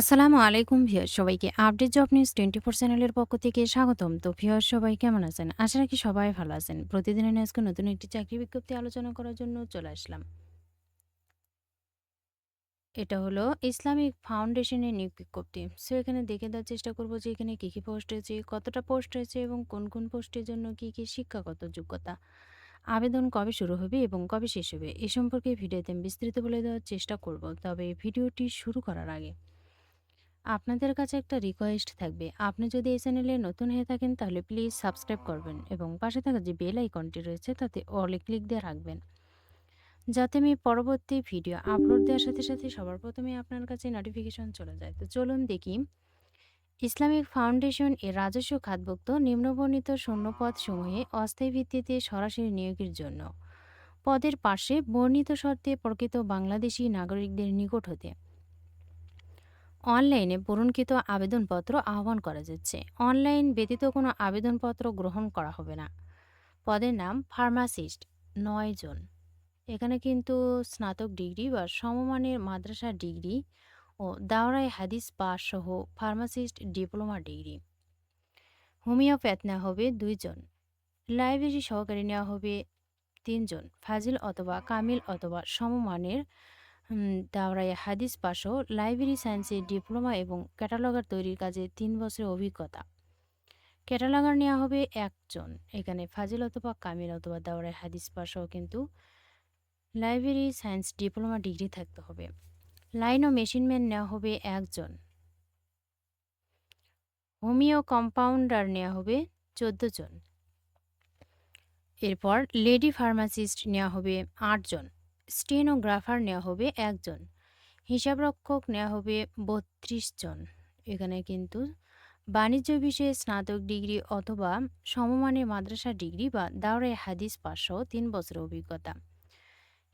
আসসালামু আলাইকুম ভিউয়ার্স, সবাইকে update job news twenty four চ্যানেলের পক্ষ থেকে স্বাগতম। তো ভিউয়ার্স, সবাই কেমন আছেন? আশা রাখি সবাই ভালো আছেন। প্রতিদিনের আজকে নতুন একটি চাকরি বিজ্ঞপ্তি আলোচনা করার জন্য চলে আসলাম। এটা হলো ইসলামিক ফাউন্ডেশনের নিয়োগ বিজ্ঞপ্তি। সো এখানে দেখে দেওয়ার চেষ্টা করব যে এখানে কী কী পোস্ট হয়েছে কতটা পোস্ট হয়েছে এবং কোন কোন পোস্টের জন্য কী কী শিক্ষাগত যোগ্যতা। আবেদন কবে শুরু হবে এবং কবে শেষ হবে, এ সম্পর্কে ভিডিওতে বিস্তৃত বলে দেওয়ার চেষ্টা করব। তবে ভিডিওটি শুরু করার আগে আপনাদের কাছে একটা রিকোয়েস্ট থাকবে। আপনি যদি এই চ্যানেলে নতুন হয়ে থাকেন, তাহলে প্লিজ সাবস্ক্রাইব করবেন এবং পাশে থাকা যে বেল আইকনটি রয়েছে, তাতে অলে ক্লিক দিয়ে রাখবেন। যাতে আমি পরবর্তী ভিডিও আপলোড দেওয়ার সাথে সাথে সবার প্রথমে আপনার কাছে নোটিফিকেশন চলে যায়। তো চলুন দেখি। ইসলামিক ফাউন্ডেশন এর রাজস্ব খাতভুক্ত নিম্নবর্ণিত শূন্যপদ সমূহে অস্থায়ী ভিত্তিতে সরাসরি নিয়োগের জন্য। পদের পাশে বর্ণিত শর্তে প্রকৃত বাংলাদেশি নাগরিকদের নিকট হতে। অনলাইনে পূরণকৃত আবেদনপত্র আহ্বান করা যাচ্ছে। অনলাইন ব্যতীত কোনো আবেদনপত্র গ্রহণ করা হবে না। পদের নাম ফার্মাসিস্ট, নয় জন। এখানে কিন্তু স্নাতক ডিগ্রি বা সমমানের মাদ্রাসা ডিগ্রি ও দাওরাই হাদিস পাস সহ ফার্মাসিস্ট ডিপ্লোমা ডিগ্রি। হোমিওপ্যাথ নেওয়া হবে দুইজন লাইব্রেরি সহকারী নেওয়া হবে তিনজন ফাজিল অথবা কামিল অথবা সমমানের দাওরাই হাদিস পাশও লাইব্রেরি সায়েন্সে ডিপ্লোমা এবং ক্যাটালগার তৈরির কাজে তিন বছরের অভিজ্ঞতা। ক্যাটালগার নেওয়া হবে একজন। এখানে ফাজিল অথবা কামিল অথবা দাওরাই হাদিস পাশও কিন্তু লাইব্রেরি সায়েন্স ডিপ্লোমা ডিগ্রি থাকতে হবে। লাইন ও মেশিনম্যান নেওয়া হবে একজন। হোমিও কম্পাউন্ডার নেওয়া হবে চোদ্দ জন। এরপর লেডি ফার্মাসিস্ট নেওয়া হবে আটজন স্টেনোগ্রাফার নেওয়া হবে একজন। হিসাবরক্ষক নেওয়া হবে বত্রিশ জন। এখানে কিন্তু বাণিজ্য বিষয়ে স্নাতক ডিগ্রি অথবা সমমানের মাদ্রাসা ডিগ্রি বা দাওরাই হাদিস পাঁচশো তিন বছরের অভিজ্ঞতা।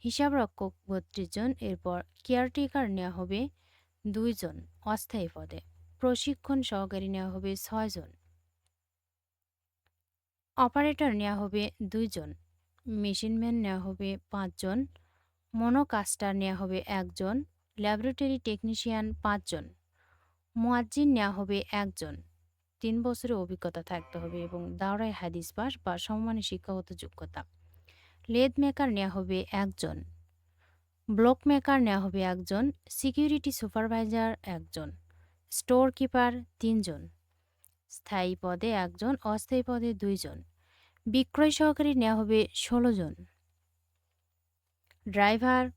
হিসাবরক্ষক বত্রিশ জন, এরপর কেয়ারটেকার নেওয়া হবে দুইজন অস্থায়ী পদে। প্রশিক্ষণ সহকারী নেওয়া হবে ছয়জন অপারেটর নেওয়া হবে দুইজন মেশিনম্যান নেওয়া হবে পাঁচজন মনোকাস্টার নেওয়া হবে একজন, ল্যাবরেটরি টেকনিশিয়ান পাঁচজন, মোয়াজ্জিন নেওয়া হবে একজন। তিন বছরের অভিজ্ঞতা থাকতে হবে এবং দাওরাই হাদিস পাস বা সমমানের শিক্ষাগত যোগ্যতা। লেদ মেকার নেওয়া হবে একজন। ব্লক মেকার নেওয়া হবে একজন। সিকিউরিটি সুপারভাইজার একজন। স্টোর কিপার তিনজন। স্থায়ী পদে একজন, অস্থায়ী পদে দুইজন। বিক্রয় সহকারী নেওয়া হবে ষোলো জন। ড্রাইভার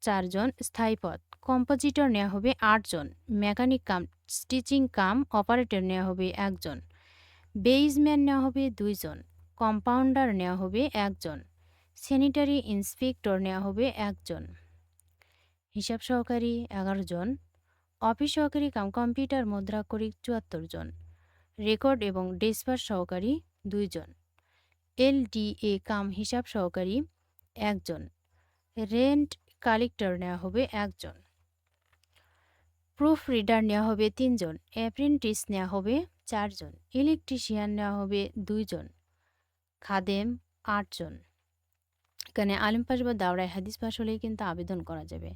চারজন, স্থায়ী পদ কম্পোজিটর নেওয়া হবে আটজন। Mechanic cum, stitching cum operator নেওয়া হবে একজন। বেইজম্যান নেওয়া হবে দুইজন। কম্পাউন্ডার নেওয়া হবে একজন। স্যানিটারি ইন্সপেক্টর নেওয়া হবে একজন। হিসাব সহকারী এগারো জন অফিস সহকারী কাম, কম্পিউটার মুদ্রাক্ষরিক চুয়াত্তর জন রেকর্ড এবং ডেসপার সহকারী দুইজন। এলডিএ কাম, হিসাব সহকারী একজন। রেন্ট কালেক্টর নেওয়া হবে একজন। প্রুফ রিডার নেওয়া হবে তিনজন। অ্যাপ্রেন্টিস নেওয়া হবে চারজন। ইলেকট্রিশিয়ান নেওয়া হবে দুইজন। খাদেম আটজন। এখানে আলিম পাস বা দাওরায় হাদিস পাস হলেই কিন্তু আবেদন করা যাবে।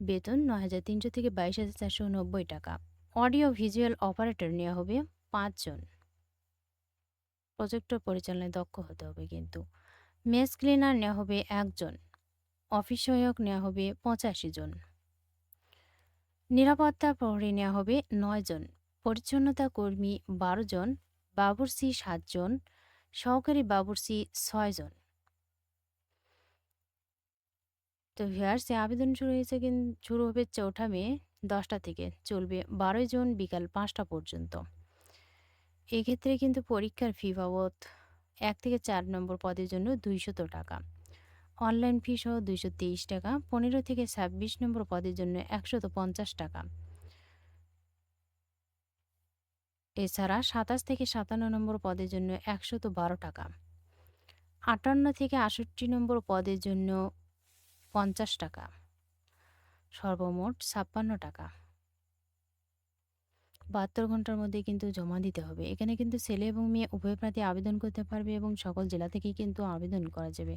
বেতন নয় হাজার তিনশো থেকে বাইশ হাজার চারশো নব্বই টাকা। অডিও ভিজুয়াল অপারেটর নেওয়া হবে পাঁচজন। প্রজেক্টর পরিচালনায় দক্ষ হতে হবে কিন্তু। মেস ক্লিনার নেওয়া হবে একজন। অফিস সহায়ক নেওয়া হবে পঁচাশি জন। নিরাপত্তা প্রহরী নেওয়া হবে নয় জন। পরিচ্ছন্নতা কর্মী বারো জন বাবুরসি সাতজন সহকারী বাবুরসি ছয়জন তো ভিয়ার্স আবেদন শুরু হয়েছে কিন্তু শুরু হবে চৌঠা মে, দশটা থেকে। চলবে বারোই জুন বিকাল পাঁচটা পর্যন্ত। এক্ষেত্রে কিন্তু পরীক্ষার ফি বাবদ এক থেকে চার নম্বর পদের জন্য দুইশত টাকা। অনলাইন ফি সহ দুইশো তেইশ টাকা, পনেরো থেকে ছাব্বিশ নম্বর পদের জন্য একশত পঞ্চাশ টাকা। এছাড়া সাতাশ থেকে সাতান্ন নম্বর পদের জন্য একশত বারো টাকা। আটান্ন থেকে আষট্টি নম্বর পদের জন্য পঞ্চাশ টাকা। সর্বমোট ছাপ্পান্ন টাকা। বাহাত্তর ঘণ্টার মধ্যে কিন্তু জমা দিতে হবে। এখানে কিন্তু ছেলে এবং মেয়ে উভয় প্রার্থী আবেদন করতে পারবে এবং সকল জেলা থেকেই কিন্তু আবেদন করা যাবে।